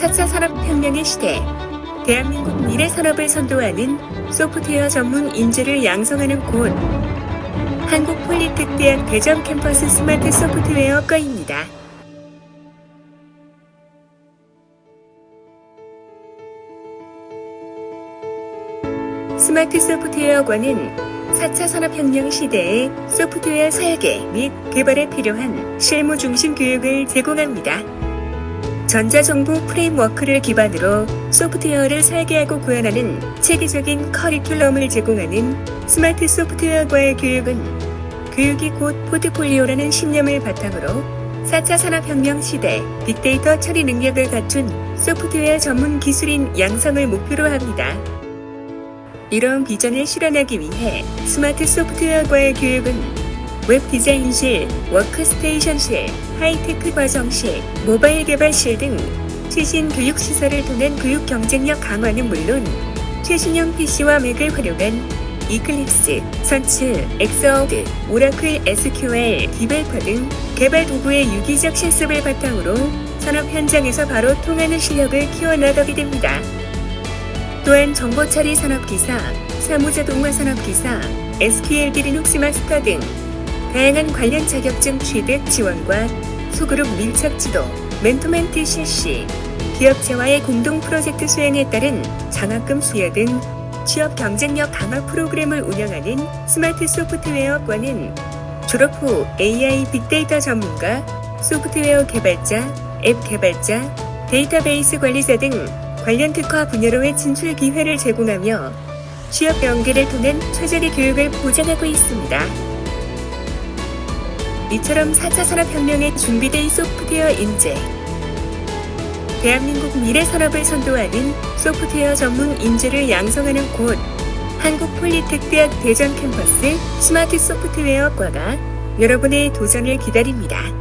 4차 산업혁명의 시대, 대한민국 미래 산업을 선도하는 소프트웨어 전문 인재를 양성하는 곳, 한국폴리텍대학 대전 캠퍼스 스마트 소프트웨어과입니다. 스마트 소프트웨어과는 4차 산업혁명 시대의 소프트웨어 설계 및 개발에 필요한 실무 중심 교육을 제공합니다. 전자정보 프레임워크를 기반으로 소프트웨어를 설계하고 구현하는 체계적인 커리큘럼을 제공하는 스마트 소프트웨어과의 교육은 교육이 곧 포트폴리오라는 신념을 바탕으로 4차 산업혁명 시대 빅데이터 처리 능력을 갖춘 소프트웨어 전문 기술인 양성을 목표로 합니다. 이런 비전을 실현하기 위해 스마트 소프트웨어과의 교육은 웹 디자인실, 워크스테이션실, 하이테크 과정실, 모바일 개발실 등 최신 교육 시설을 통한 교육 경쟁력 강화는 물론 최신형 PC와 맥을 활용한 이클립스, 선츠, 엑서워드, 오라클 SQL, 디벨퍼 등 개발 도구의 유기적 실습을 바탕으로 산업 현장에서 바로 통하는 실력을 키워나가게 됩니다. 또한 정보 처리 산업기사, 사무자동화 산업기사, SQL 리눅스 마스터 등 다양한 관련 자격증 취득 지원과 소그룹 밀착 지도, 멘토멘트 실시, 기업체와의 공동 프로젝트 수행에 따른 장학금 수여 등 취업 경쟁력 강화 프로그램을 운영하는 스마트 소프트웨어과는 졸업 후 AI 빅데이터 전문가, 소프트웨어 개발자, 앱 개발자, 데이터베이스 관리자 등 관련 특화 분야로의 진출 기회를 제공하며 취업 연계를 통한 최적의 교육을 보장하고 있습니다. 이처럼 4차 산업혁명에 준비된 소프트웨어 인재, 대한민국 미래 산업을 선도하는 소프트웨어 전문 인재를 양성하는 곳, 한국폴리텍대학 대전 캠퍼스 스마트 소프트웨어과가 여러분의 도전을 기다립니다.